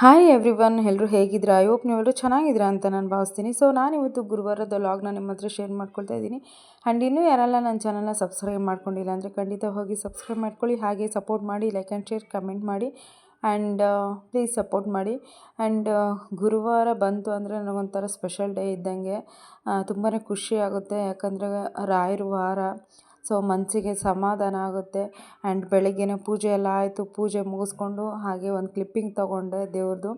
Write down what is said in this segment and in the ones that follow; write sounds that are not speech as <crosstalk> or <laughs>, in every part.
Hi every one ಎಲ್ಲರೂ ಹೇಗಿದ್ದೀರಾ? I hope ನೀವೆಲ್ಲರೂ ಚೆನ್ನಾಗಿದ್ದೀರಾ ಅಂತ ನಾನು ಭಾವಿಸ್ತೀನಿ. ಸೊ ನಾನಿವತ್ತು ಗುರುವಾರದ ಲಾಗ್ನ ನಿಮ್ಮ ಹತ್ರ ಶೇರ್ ಮಾಡ್ಕೊಳ್ತಾ ಇದ್ದೀನಿ. ಆ್ಯಂಡ್ ಇನ್ನೂ ಯಾರೆಲ್ಲ ನನ್ನ ಚಾನಲ್ನ ಸಬ್ಸ್ಕ್ರೈಬ್ ಮಾಡ್ಕೊಂಡಿಲ್ಲ ಅಂದರೆ ಖಂಡಿತ ಹೋಗಿ ಸಬ್ಸ್ಕ್ರೈಬ್ ಮಾಡ್ಕೊಳ್ಳಿ. ಹಾಗೆ ಸಪೋರ್ಟ್ ಮಾಡಿ ಲೈಕ್ ಆ್ಯಂಡ್ ಶೇರ್ ಕಮೆಂಟ್ ಮಾಡಿ. ಆ್ಯಂಡ್ ಪ್ಲೀಸ್ ಸಪೋರ್ಟ್ ಮಾಡಿ. ಆ್ಯಂಡ್ ಗುರುವಾರ ಬಂತು ಅಂದರೆ ನನಗೊಂಥರ ಸ್ಪೆಷಲ್ ಡೇ ಇದ್ದಂಗೆ. ತುಂಬಾ ಖುಷಿ ಆಗುತ್ತೆ. ಯಾಕಂದರೆ ರಾಯರ ವಾರ ಸೊ ಮನಸ್ಸಿಗೆ ಸಮಾಧಾನ ಆಗುತ್ತೆ. ಆ್ಯಂಡ್ ಬೆಳಗ್ಗೆನೇ ಪೂಜೆ ಎಲ್ಲ ಆಯಿತು. ಪೂಜೆ ಮುಗಿಸ್ಕೊಂಡು ಹಾಗೆ ಒಂದು ಕ್ಲಿಪ್ಪಿಂಗ್ ತೊಗೊಂಡೆ ದೇವ್ರದ್ದು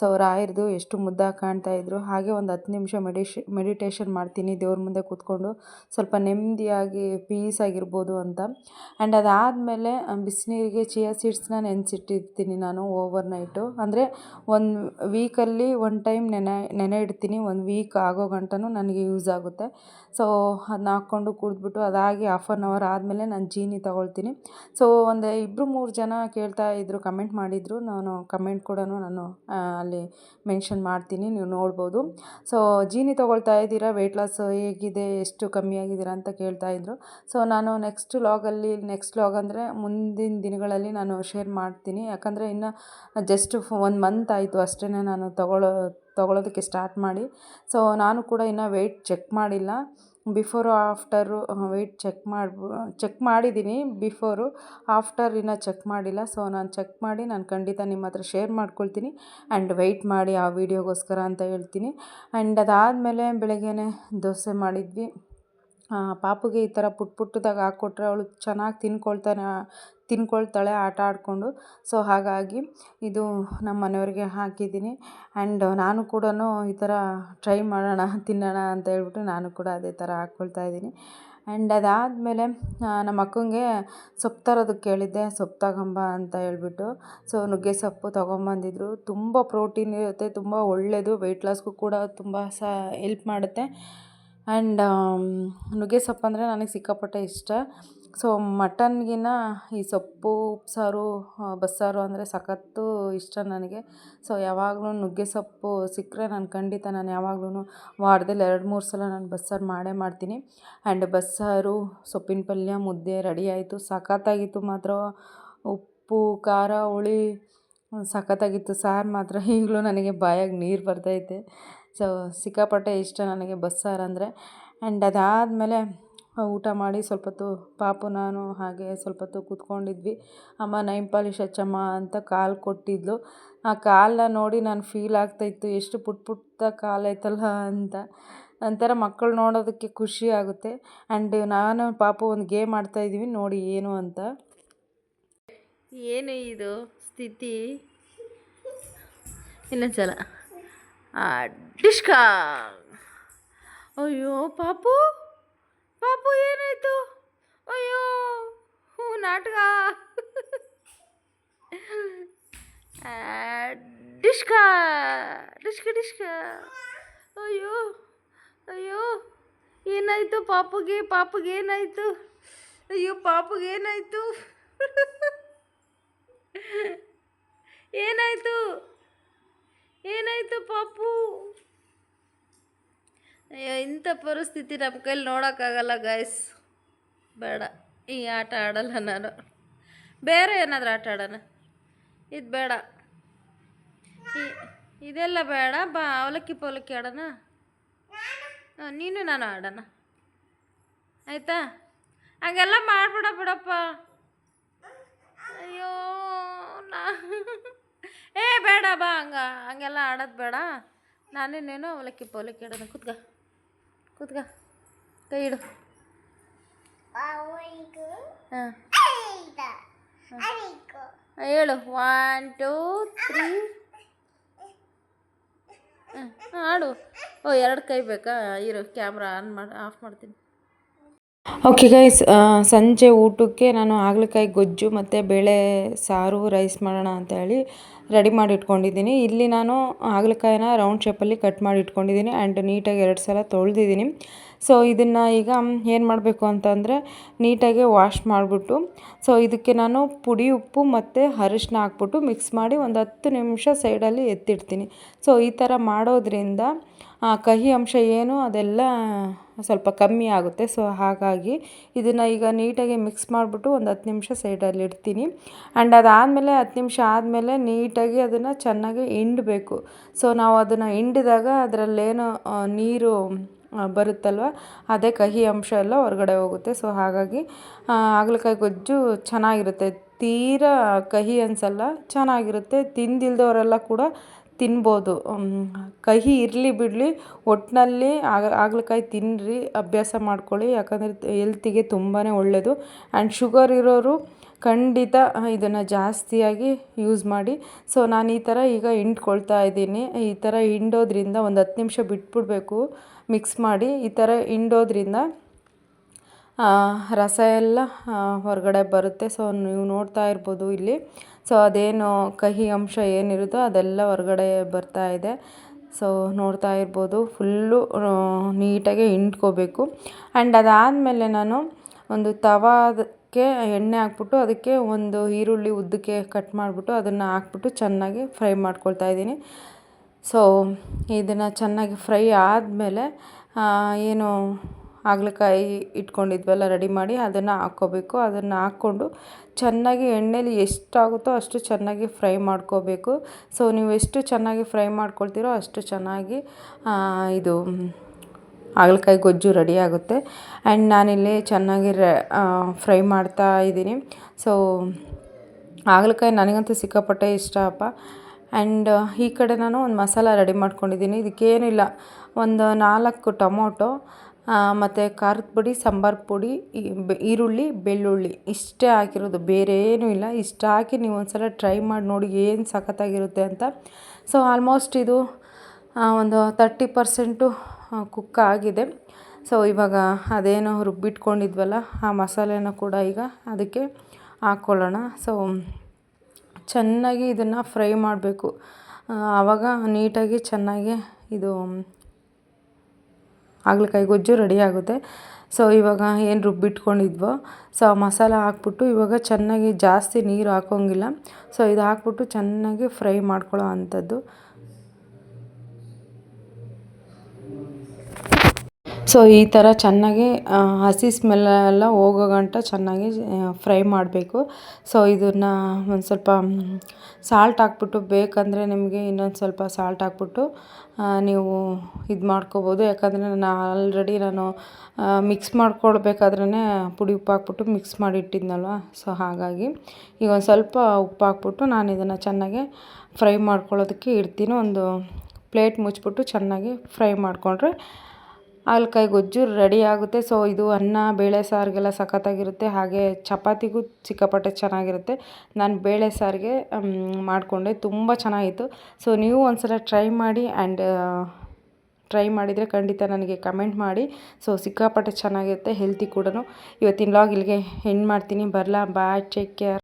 ಸೊ ರಾಯರದು ಎಷ್ಟು ಮುದ್ದಾಗಿ ಕಾಣ್ತಾ ಇದ್ರು. ಹಾಗೆ ಒಂದು ಹತ್ತು ನಿಮಿಷ ಮೆಡಿಷ್ ಮೆಡಿಟೇಷನ್ ಮಾಡ್ತೀನಿ ದೇವ್ರ ಮುಂದೆ ಕೂತ್ಕೊಂಡು. ಸ್ವಲ್ಪ ನೆಮ್ಮದಿಯಾಗಿ ಪೀಸ್ ಆಗಿರ್ಬೋದು ಅಂತ. ಆ್ಯಂಡ್ ಅದಾದಮೇಲೆ ಬಿಸಿನೀರಿಗೆ ಚಿಯಾ ಸೀಡ್ಸ್ನ ನೆನೆಸಿಟ್ಟಿರ್ತೀನಿ ನಾನು ಓವರ್ ನೈಟು ಅಂದರೆ ಒಂದು ವೀಕಲ್ಲಿ ಒನ್ ಟೈಮ್ ನೆನೆ ನೆನೆ ಇಡ್ತೀನಿ. ಒಂದು ವೀಕ್ ಆಗೋ ಗಂಟನೂ ನನಗೆ ಯೂಸ್ ಆಗುತ್ತೆ. ಸೊ ಅದನ್ನ ಹಾಕ್ಕೊಂಡು ಕುಡಿದ್ಬಿಟ್ಟು ಅದಾಗಿ ಹಾಫ್ ಆನ್ ಅವರ್ ಆದಮೇಲೆ ನಾನು ಜೀನಿ ತೊಗೊಳ್ತೀನಿ. ಸೊ ಒಂದು ಇಬ್ಬರು ಮೂರು ಜನ ಕೇಳ್ತಾ ಇದ್ದರು ಕಮೆಂಟ್ ಮಾಡಿದರು. ನಾನು ಕಮೆಂಟ್ ಕೂಡ ನಾನು ಅಲ್ಲಿ ಮೆನ್ಷನ್ ಮಾಡ್ತೀನಿ, ನೀವು ನೋಡ್ಬೋದು. ಸೊ ಜೀನಿ ತೊಗೊಳ್ತಾ ಇದ್ದೀರಾ? ವೆಯ್ಟ್ ಲಾಸ್ ಹೇಗಿದೆ? ಎಷ್ಟು ಕಮ್ಮಿ ಆಗಿದ್ದೀರಾ ಅಂತ ಕೇಳ್ತಾ ಇದ್ದರು ಸೊ ನಾನು ನೆಕ್ಸ್ಟ್ ಲಾಗಲ್ಲಿ ನೆಕ್ಸ್ಟ್ ಲಾಗ್ ಅಂದರೆ ಮುಂದಿನ ದಿನಗಳಲ್ಲಿ ನಾನು ಶೇರ್ ಮಾಡ್ತೀನಿ. ಯಾಕಂದರೆ ಇನ್ನು ಜಸ್ಟ್ ಒಂದು ಮಂತ್ ಆಯಿತು ಅಷ್ಟೇ ನಾನು ತೊಗೊಳ್ಳೋ ತೊಗೊಳೋದಕ್ಕೆ ಸ್ಟಾರ್ಟ್ ಮಾಡಿ. ಸೊ ನಾನು ಕೂಡ ಇನ್ನು ವೆಯ್ಟ್ ಚೆಕ್ ಮಾಡಿಲ್ಲ. ಬಿಫೋರು ಆಫ್ಟರು ವೆಯ್ಟ್ ಚೆಕ್ ಮಾಡಿ ಚೆಕ್ ಮಾಡಿದ್ದೀನಿ ಬಿಫೋರು ಆಫ್ಟರ್ ಇನ್ನು ಚೆಕ್ ಮಾಡಿಲ್ಲ. ಸೊ ನಾನು ಚೆಕ್ ಮಾಡಿ, ನಾನು ಖಂಡಿತ ನಿಮ್ಮ ಹತ್ರ ಶೇರ್ ಮಾಡ್ಕೊಳ್ತೀನಿ ಆ್ಯಂಡ್ ವೆಯ್ಟ್ ಮಾಡಿ ಆ ವಿಡಿಯೋಗೋಸ್ಕರ ಅಂತ ಹೇಳ್ತೀನಿ. ಆ್ಯಂಡ್ ಅದಾದಮೇಲೆ ಬೆಳಗ್ಗೆ ದೋಸೆ ಮಾಡಿದ್ವಿ. ಪಾಪುಗೆ ಈ ಥರ ಪುಟ್ ಪುಟ್ಟದಾಗ ಹಾಕ್ಕೊಟ್ರೆ ಅವಳು ಚೆನ್ನಾಗಿ ತಿನ್ಕೊಳ್ತಾನೆ. ತಿನ್ಕೊಳ್ತಾಳೆ, ಆಟ ಆಡಿಕೊಂಡು. ಸೊ ಹಾಗಾಗಿ ಇದು ನಮ್ಮ ಮನೆಯವ್ರಿಗೆ ಹಾಕಿದ್ದೀನಿ. ಆ್ಯಂಡ್ ನಾನು ಕೂಡ ಈ ಥರ ಟ್ರೈ ಮಾಡೋಣ, ತಿನ್ನೋಣ ಅಂತ ಹೇಳ್ಬಿಟ್ಟು ನಾನು ಕೂಡ ಅದೇ ಥರ ಹಾಕ್ಕೊಳ್ತಾ ಇದ್ದೀನಿ. ಆ್ಯಂಡ್ ಅದಾದಮೇಲೆ ನಮ್ಮ ಅಕ್ಕಂಗೆ ಸೊಪ್ಪು ತರೋದಕ್ಕೆ ಕೇಳಿದ್ದೆ ಸೊಪ್ಪು ತಗೊಂಬ ಅಂತ ಹೇಳ್ಬಿಟ್ಟು. ಸೊ ನುಗ್ಗೆ ಸೊಪ್ಪು ತೊಗೊಂಬಂದಿದ್ರು. ತುಂಬ ಪ್ರೋಟೀನ್ ಇರುತ್ತೆ, ತುಂಬ ಒಳ್ಳೆಯದು ವೆಯ್ಟ್ ಲಾಸ್ಗೂ ಕೂಡ ತುಂಬ ಸಹ ಹೆಲ್ಪ್ ಮಾಡುತ್ತೆ. ಆ್ಯಂಡ್ ನುಗ್ಗೆ ಸೊಪ್ಪು ಅಂದರೆ ನನಗೆ ಸಿಕ್ಕಾಪಟ್ಟೆ ಇಷ್ಟ. ಸೊ ಮಟನ್ಗಿನ್ನ ಈ ಸೊಪ್ಪು, ಉಪ್ಸಾರು ಬಸ್ಸಾರು ಅಂದರೆ ಸಖತ್ತು ಇಷ್ಟ ನನಗೆ. ಸೊ ಯಾವಾಗಲೂ ನುಗ್ಗೆ ಸೊಪ್ಪು ಸಿಕ್ಕರೆ ನಾನು ಖಂಡಿತ ನಾನು ಯಾವಾಗ್ಲೂ ವಾರದಲ್ಲಿ ಎರಡು, ಮೂರು ಸಲ ನಾನು ಬಸ್ಸಾರು ಮಾಡೇ ಮಾಡ್ತೀನಿ. ಆ್ಯಂಡ್ ಬಸ್ಸಾರು, ಸೊಪ್ಪಿನ ಪಲ್ಯ, ಮುದ್ದೆ ರೆಡಿ ಆಯಿತು. ಸಖತ್ತಾಗಿತ್ತು ಮಾತ್ರ. ಉಪ್ಪು, ಖಾರ, ಹುಳಿ, ಸಖತ್ತಾಗಿತ್ತು. ಸಾರು ಮಾತ್ರ. <laughs> ಈಗಲೂ ನನಗೆ ಬಾಯಾಗಿ ನೀರು ಬರ್ತೈತೆ ಸೊ ಸಿಕ್ಕಾಪಟ್ಟೆ ಇಷ್ಟ ನನಗೆ ಬಸ್ಸಾರು ಅಂದರೆ. ಆ್ಯಂಡ್ ಅದಾದಮೇಲೆ ಊಟ ಮಾಡಿ ಸ್ವಲ್ಪ ಹೊತ್ತು ಪಾಪು ನಾನು ಹಾಗೆ ಸ್ವಲ್ಪ ಹೊತ್ತು ಕೂತ್ಕೊಂಡಿದ್ವಿ. ಅಮ್ಮ ನೈಮ್ ಪಾಲಿಶ್ ಹಚ್ಚಮ್ಮ ಅಂತ ಕಾಲು ಕೊಟ್ಟಿದ್ಲು. ಆ ಕಾಲನ್ನ ನೋಡಿ ನಾನು ಫೀಲ್ ಆಗ್ತಾಯಿತ್ತು ಎಷ್ಟು ಪುಟ್ಟ ಪುಟ್ಟ ಐತಲ್ಲ ಅಂತ. ಒಂಥರ ಮಕ್ಕಳು ನೋಡೋದಕ್ಕೆ ಖುಷಿ ಆಗುತ್ತೆ. ಆ್ಯಂಡ್ ನಾನು ಪಾಪು ಒಂದು ಗೇಮ್ ಆಡ್ತಾಯಿದ್ದೀವಿ ನೋಡಿ ಏನು ಅಂತ. ಏನು ಇದು, ಸ್ಥಿತಿ. ಇನ್ನೊಂದ್ಸಲ. ಡಿಶ್ಕಾ ಅಯ್ಯೋ, ಪಾಪು. ಪಾಪು ಏನಾಯ್ತು? ಅಯ್ಯೋ ಹ್ಞೂ ನಾಟಕ. ಡಿಶ್ಕ ಡಿಶ್ಕ ಡಿಶ್ಕ ಅಯ್ಯೋ ಅಯ್ಯೋ, ಏನಾಯಿತು ಪಾಪುಗೆ? ಪಾಪುಗೆ ಏನಾಯಿತು? ಅಯ್ಯೋ, ಪಾಪುಗೆ ಏನಾಯಿತು? ಏನಾಯಿತು? ಏನಾಯಿತು ಪಾಪು? ಇಂಥ ಪರಿಸ್ಥಿತಿ ನಮ್ಮ ಕೈಲಿ ನೋಡೋಕ್ಕಾಗಲ್ಲ ಗಾಯ್ಸ್ ಬೇಡ. ಈ ಆಟ ಆಡಲ್ಲ ನಾನು. ಬೇರೆ ಏನಾದರೂ ಆಟ ಆಡೋಣ? ಇದು ಬೇಡ. ಇದೆಲ್ಲ ಬೇಡ. ಬಾ, ಅವಲಕ್ಕಿ ಪವಲಕ್ಕಿ ಆಡೋಣ? ಹಾಂ, ನೀನು ನಾನು ಆಡೋಣ. ಆಯಿತಾ? ಹಂಗೆಲ್ಲ ಮಾಡ್ಬಿಡ ಬಿಡಪ್ಪ. ಅಯ್ಯೋ, ನಾ ಏ, ಬೇಡ, ಬಾ, ಹಂಗ ಹಂಗೆಲ್ಲ ಆಡೋದು ಬೇಡ. ನಾನೇನೇನು ಅವಲಕ್ಕಿ ಪವಲಕ್ಕಿ ಆಡೋಣ. ಕುತ್ಕ. ಕೂತ್ಕ. ಕೈ ಇಡು. ಹಾಂ. ಹೇಳು. ಒನ್ ಟೂ ತ್ರೀ ಹಾಂ ಆಡು ಓ ಎರಡು ಕೈ ಬೇಕಾ? ಇರು ಕ್ಯಾಮ್ರಾ ಆನ್ ಮಾಡಿ ಆಫ್ ಮಾಡ್ತೀನಿ. ಓಕೆ ಗೈಸ್ ಸಂಜೆ ಊಟಕ್ಕೆ ನಾನು ಹಾಗಲಕಾಯಿ ಗೊಜ್ಜು ಮತ್ತು ಬೇಳೆ ಸಾರು ರೈಸ್ ಮಾಡೋಣ ಅಂತ ಹೇಳಿ ರೆಡಿ ಮಾಡಿ ಇಟ್ಕೊಂಡಿದ್ದೀನಿ. ಇಲ್ಲಿ ನಾನು ಹಾಗಲಕಾಯಿನ ರೌಂಡ್ ಶೇಪಲ್ಲಿ ಕಟ್ ಮಾಡಿ ಇಟ್ಕೊಂಡಿದ್ದೀನಿ ಆ್ಯಂಡ್ ನೀಟಾಗಿ ಎರಡು ಸಲ ತೊಳೆದಿದ್ದೀನಿ. ಸೊ ಇದನ್ನು ಈಗ ಏನು ಮಾಡಬೇಕು ಅಂತಂದರೆ ನೀಟಾಗಿ ವಾಶ್ ಮಾಡಿಬಿಟ್ಟು ಸೊ ಇದಕ್ಕೆ ನಾನು ಪುಡಿ, ಉಪ್ಪು ಮತ್ತು ಅರಿಶಿನ ಹಾಕ್ಬಿಟ್ಟು ಮಿಕ್ಸ್ ಮಾಡಿ ಒಂದು ಹತ್ತು ನಿಮಿಷ ಸೈಡಲ್ಲಿ ಎತ್ತಿಡ್ತೀನಿ. ಸೊ ಈ ಥರ ಮಾಡೋದ್ರಿಂದ ಕಹಿ ಅಂಶ ಏನು ಅದೆಲ್ಲ ಸ್ವಲ್ಪ ಕಮ್ಮಿ ಆಗುತ್ತೆ. ಸೊ, ಹಾಗಾಗಿ ಇದನ್ನು ಈಗ ನೀಟಾಗಿ ಮಿಕ್ಸ್ ಮಾಡಿಬಿಟ್ಟು ಒಂದು ಹತ್ತು ನಿಮಿಷ ಸೈಡಲ್ಲಿ ಇಡ್ತೀನಿ. ಆ್ಯಂಡ್ ಅದಾದಮೇಲೆ ಹತ್ತು ನಿಮಿಷ ಆದಮೇಲೆ ನೀಟಾಗಿ ಅದನ್ನು ಚೆನ್ನಾಗಿ ಹಿಂಡಬೇಕು. ಸೊ, ನಾವು ಅದನ್ನು ಹಿಂಡಿದಾಗ ಅದರಲ್ಲೇನು ನೀರು ಬರುತ್ತಲ್ವ, ಅದೇ ಕಹಿ ಅಂಶ ಎಲ್ಲ ಹೊರಗಡೆ ಹೋಗುತ್ತೆ. ಸೊ, ಹಾಗಾಗಿ ಹಾಗಲಕಾಯಿ ಗೊಜ್ಜು ಚೆನ್ನಾಗಿರುತ್ತೆ. ತೀರಾ ಕಹಿ ಅನಿಸಲ್ಲ, ಚೆನ್ನಾಗಿರುತ್ತೆ. ತಿಂದಿಲ್ದವರೆಲ್ಲ ಕೂಡ ತಿನ್ಬೋದು. ಕಹಿ ಇರಲಿ ಬಿಡಲಿ ಒಟ್ಟಿನಲ್ಲಿ ಹಾಗಲಕಾಯಿ ತಿನ್ನಿರಿ ಅಭ್ಯಾಸ ಮಾಡ್ಕೊಳ್ಳಿ. ಯಾಕಂದರೆ ಹೆಲ್ತಿಗೆ ತುಂಬಾ ಒಳ್ಳೆಯದು ಆ್ಯಂಡ್ ಶುಗರ್ ಇರೋರು ಖಂಡಿತ ಇದನ್ನು ಜಾಸ್ತಿಯಾಗಿ ಯೂಸ್ ಮಾಡಿ. ಸೊ ನಾನು ಈ ಥರ ಈಗ ಹಿಂಡ್ಕೊಳ್ತಾ ಇದ್ದೀನಿ. ಈ ಥರ ಹಿಂಡೋದ್ರಿಂದ ಒಂದು ಹತ್ತು ನಿಮಿಷ ಬಿಟ್ಬಿಡಬೇಕು ಮಿಕ್ಸ್ ಮಾಡಿ. ಈ ಥರ ಹಿಂಡೋದ್ರಿಂದ ರಸ ಎಲ್ಲ ಹೊರಗಡೆ ಬರುತ್ತೆ. ಸೊ ನೀವು ನೋಡ್ತಾ ಇರ್ಬೋದು ಇಲ್ಲಿ. ಸೊ ಅದೇನು ಕಹಿ ಅಂಶ ಏನಿರುತ್ತೋ ಅದೆಲ್ಲ ಹೊರಗಡೆ ಬರ್ತಾ ಇದೆ. ಸೊ ನೋಡ್ತಾ ಇರ್ಬೋದು. ಫುಲ್ಲು ನೀಟಾಗಿ ಹಿಂಡ್ಕೋಬೇಕು. ಆ್ಯಂಡ್ ಅದಾದಮೇಲೆ ನಾನು ಒಂದು ತವಾದಕ್ಕೆ ಎಣ್ಣೆ ಹಾಕ್ಬಿಟ್ಟು ಅದಕ್ಕೆ ಒಂದು ಈರುಳ್ಳಿ ಉದ್ದಕ್ಕೆ ಕಟ್ ಮಾಡಿಬಿಟ್ಟು ಅದನ್ನು ಹಾಕ್ಬಿಟ್ಟು ಚೆನ್ನಾಗಿ ಫ್ರೈ ಮಾಡ್ಕೊಳ್ತಾ ಇದ್ದೀನಿ. ಸೊ ಇದನ್ನು ಚೆನ್ನಾಗಿ ಫ್ರೈ ಆದಮೇಲೆ ಏನು ಹಾಗಲಕಾಯಿ ಇಟ್ಕೊಂಡಿದ್ವಲ್ಲ, ರೆಡಿ ಮಾಡಿ ಅದನ್ನು ಹಾಕ್ಕೋಬೇಕು. ಅದನ್ನು ಹಾಕ್ಕೊಂಡು ಚೆನ್ನಾಗಿ ಎಣ್ಣೆಲಿ ಎಷ್ಟಾಗುತ್ತೋ ಅಷ್ಟು ಚೆನ್ನಾಗಿ ಫ್ರೈ ಮಾಡ್ಕೋಬೇಕು. ಸೊ ನೀವು ಎಷ್ಟು ಚೆನ್ನಾಗಿ ಫ್ರೈ ಮಾಡ್ಕೊಳ್ತೀರೋ ಅಷ್ಟು ಚೆನ್ನಾಗಿ ಇದು, ಹಾಗಲಕಾಯಿ ಗೊಜ್ಜು ರೆಡಿ ಆಗುತ್ತೆ. ಆ್ಯಂಡ್ ನಾನಿಲ್ಲಿ ಚೆನ್ನಾಗಿ ರೆ ಫ್ರೈ ಮಾಡ್ತಾ ಇದ್ದೀನಿ. ಸೊ ಹಾಗಲಕಾಯಿ ನನಗಂತೂ ಸಿಕ್ಕಾಪಟ್ಟೆ ಇಷ್ಟ ಅಪ್ಪ. ಆ್ಯಂಡ್ ಈ ಕಡೆ ನಾನು ಒಂದು ಮಸಾಲ ರೆಡಿ ಮಾಡ್ಕೊಂಡಿದ್ದೀನಿ. ಇದಕ್ಕೇನಿಲ್ಲ, ಒಂದು ನಾಲ್ಕು ಟೊಮೊಟೊ ಮತ್ತು ಖಾರದ ಪುಡಿ, ಸಾಂಬಾರು ಪುಡಿ ಈರುಳ್ಳಿ, ಬೆಳ್ಳುಳ್ಳಿ. ಇಷ್ಟೇ ಹಾಕಿರೋದು. ಬೇರೆ ಏನೂ ಇಲ್ಲ. ಇಷ್ಟು ಹಾಕಿ ನೀವು ಒಂದು ಸಲ ಟ್ರೈ ಮಾಡಿ ನೋಡಿ ಏನು ಸಖತ್ತಾಗಿರುತ್ತೆ ಅಂತ. ಸೊ ಆಲ್ಮೋಸ್ಟ್ ಇದು ಒಂದು ತರ್ಟಿ ಪರ್ಸೆಂಟು ಕುಕ್ ಆಗಿದೆ. ಸೊ ಇವಾಗ ಅದೇನೋ ರುಬ್ಬಿಟ್ಕೊಂಡಿದ್ವಲ್ಲ, ಆ ಮಸಾಲೆನ ಕೂಡ ಈಗ ಅದಕ್ಕೆ ಹಾಕ್ಕೊಳ್ಳೋಣ ಸೊ ಚೆನ್ನಾಗಿ ಇದನ್ನು ಫ್ರೈ ಮಾಡಬೇಕು. ಆವಾಗ ನೀಟಾಗಿ ಚೆನ್ನಾಗಿ ಇದು ಹಾಗಲಕಾಯಿ ಗೊಜ್ಜು ರೆಡಿ ಆಗುತ್ತೆ. ಸೊ ಇವಾಗ ಏನು ರುಬ್ಬಿಟ್ಕೊಂಡಿದ್ವೋ ಸೊ ಮಸಾಲ ಹಾಕ್ಬಿಟ್ಟು ಇವಾಗ ಚೆನ್ನಾಗಿ ಜಾಸ್ತಿ ನೀರು ಹಾಕೋಂಗಿಲ್ಲ. ಸೊ ಇದು ಹಾಕ್ಬಿಟ್ಟು ಚೆನ್ನಾಗಿ ಫ್ರೈ ಮಾಡ್ಕೊಳ್ಳೋ ಅಂಥದ್ದು. ಸೊ ಈ ಥರ ಚೆನ್ನಾಗಿ ಹಸಿ ಸ್ಮೆಲ್ಲೆಲ್ಲ ಹೋಗೋ ಗಂಟ ಚೆನ್ನಾಗಿ ಫ್ರೈ ಮಾಡಬೇಕು. ಸೊ ಇದನ್ನು ಒಂದು ಸ್ವಲ್ಪ ಸಾಲ್ಟ್ ಹಾಕ್ಬಿಟ್ಟು ಬೇಕಂದರೆ ನಿಮಗೆ ಇನ್ನೊಂದು ಸ್ವಲ್ಪ ಸಾಲ್ಟ್ ಹಾಕ್ಬಿಟ್ಟು ನೀವು ಇದು ಮಾಡ್ಕೋಬೋದು. ಯಾಕಂದರೆ ನಾನು ಆಲ್ರೆಡಿ ನಾನು ಮಿಕ್ಸ್ ಮಾಡ್ಕೊಳ್ಬೇಕಾದ್ರೆ ಪುಡಿ ಉಪ್ಪು ಹಾಕ್ಬಿಟ್ಟು ಮಿಕ್ಸ್ ಮಾಡಿಟ್ಟಿದ್ನಲ್ವ ಸೊ ಹಾಗಾಗಿ ಈಗ ಒಂದು ಸ್ವಲ್ಪ ಉಪ್ಪು ಹಾಕ್ಬಿಟ್ಟು ನಾನು ಇದನ್ನು ಚೆನ್ನಾಗಿ ಫ್ರೈ ಮಾಡ್ಕೊಳ್ಳೋದಕ್ಕೆ ಇಡ್ತೀನಿ. ಒಂದು ಪ್ಲೇಟ್ ಮುಚ್ಚಿಬಿಟ್ಟು ಚೆನ್ನಾಗಿ ಫ್ರೈ ಮಾಡಿಕೊಂಡ್ರೆ ಹಾಗಲಕಾಯಿ ಗೊಜ್ಜು ರೆಡಿ ಆಗುತ್ತೆ. ಸೊ ಇದು ಅನ್ನ, ಬೇಳೆ ಸಾರಿಗೆಲ್ಲ ಸಖತ್ತಾಗಿರುತ್ತೆ. ಹಾಗೆ ಚಪಾತಿಗೂ ಸಿಕ್ಕಾಪಟ್ಟೆ ಚೆನ್ನಾಗಿರುತ್ತೆ. ನಾನು ಬೇಳೆ ಸಾರಿಗೆ ಮಾಡಿಕೊಂಡೆ. ತುಂಬ ಚೆನ್ನಾಗಿತ್ತು. ಸೊ ನೀವು ಒಂದು ಸಲ ಟ್ರೈ ಮಾಡಿ ಆ್ಯಂಡ್ ಟ್ರೈ ಮಾಡಿದರೆ ಖಂಡಿತ ನನಗೆ ಕಮೆಂಟ್ ಮಾಡಿ. ಸೊ ಸಿಕ್ಕಾಪಟ್ಟೆ ಚೆನ್ನಾಗಿರುತ್ತೆ ಹೆಲ್ತಿ ಕೂಡ ಇವತ್ತಿನ ಲಾಗ್ ಇಲ್ಲಿಗೆ ಹೆಣ್ಣು ಮಾಡ್ತೀನಿ. ಬರಲಾ ಬಾಯ್ ಟೇಕ್ ಕೇರ್